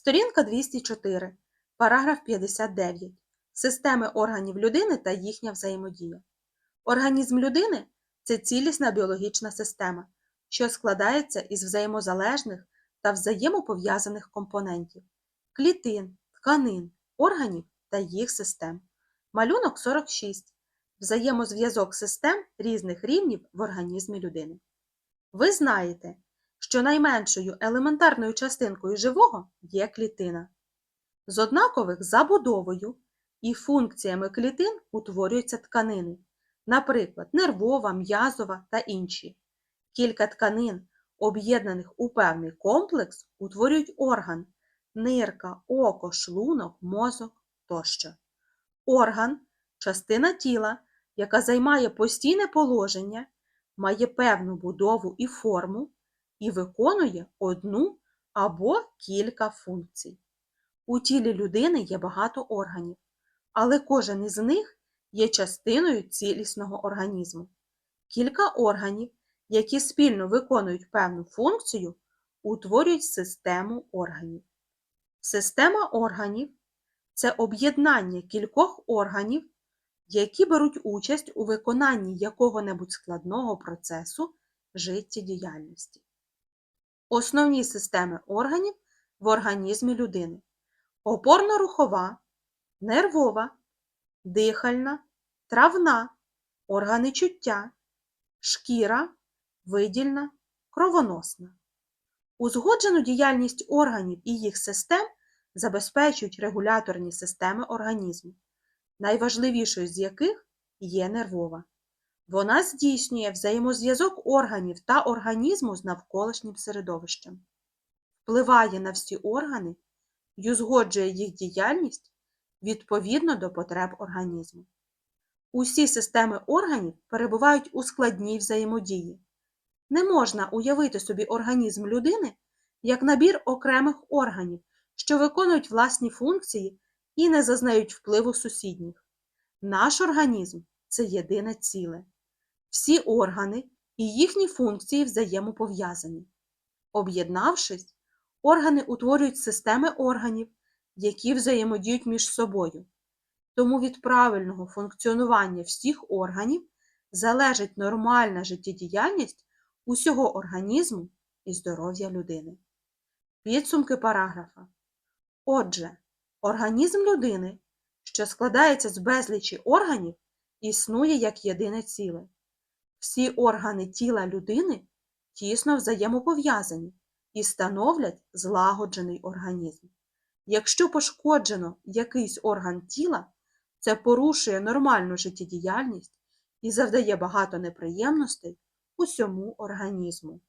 Сторінка 204, параграф 59. Системи органів людини та їхня взаємодія. Організм людини це цілісна біологічна система, що складається із взаємозалежних та взаємопов'язаних компонентів клітин, тканин, органів та їх систем. Малюнок 46. Взаємозв'язок систем різних рівнів в організмі людини. Ви знаєте, що найменшою елементарною частинкою живого є клітина. З однакових забудовою і функціями клітин утворюються тканини, наприклад, нервова, м'язова та інші. Кілька тканин, об'єднаних у певний комплекс, утворюють орган нирка, око, шлунок, мозок тощо. Орган частина тіла, яка займає постійне положення, має певну будову і форму і виконує одну або кілька функцій. У тілі людини є багато органів, але кожен із них є частиною цілісного організму. Кілька органів, які спільно виконують певну функцію, утворюють систему органів. Система органів це об'єднання кількох органів, які беруть участь у виконанні якого-небудь складного процесу життєдіяльності. Основні системи органів в організмі людини опорно-рухова, нервова, дихальна, травна, органи чуття, шкіра, видільна, кровоносна. Узгоджену діяльність органів і їх систем забезпечують регуляторні системи організму, найважливішою з яких є нервова. Вона здійснює взаємозв'язок органів та організму з навколишнім середовищем, впливає на всі органи і узгоджує їх діяльність відповідно до потреб організму. Усі системи органів перебувають у складній взаємодії. Не можна уявити собі організм людини як набір окремих органів, що виконують власні функції і не зазнають впливу сусідніх. Наш організм це єдине ціле. Всі органи і їхні функції взаємопов'язані. Об'єднавшись, органи утворюють системи органів, які взаємодіють між собою. Тому від правильного функціонування всіх органів залежить нормальна життєдіяльність усього організму і здоров'я людини. Підсумки параграфа. Отже, організм людини, що складається з безлічі органів, існує як єдине ціле. Всі органи тіла людини тісно взаємопов'язані і становлять злагоджений організм. Якщо пошкоджено якийсь орган тіла, це порушує нормальну життєдіяльність і завдає багато неприємностей усьому організму.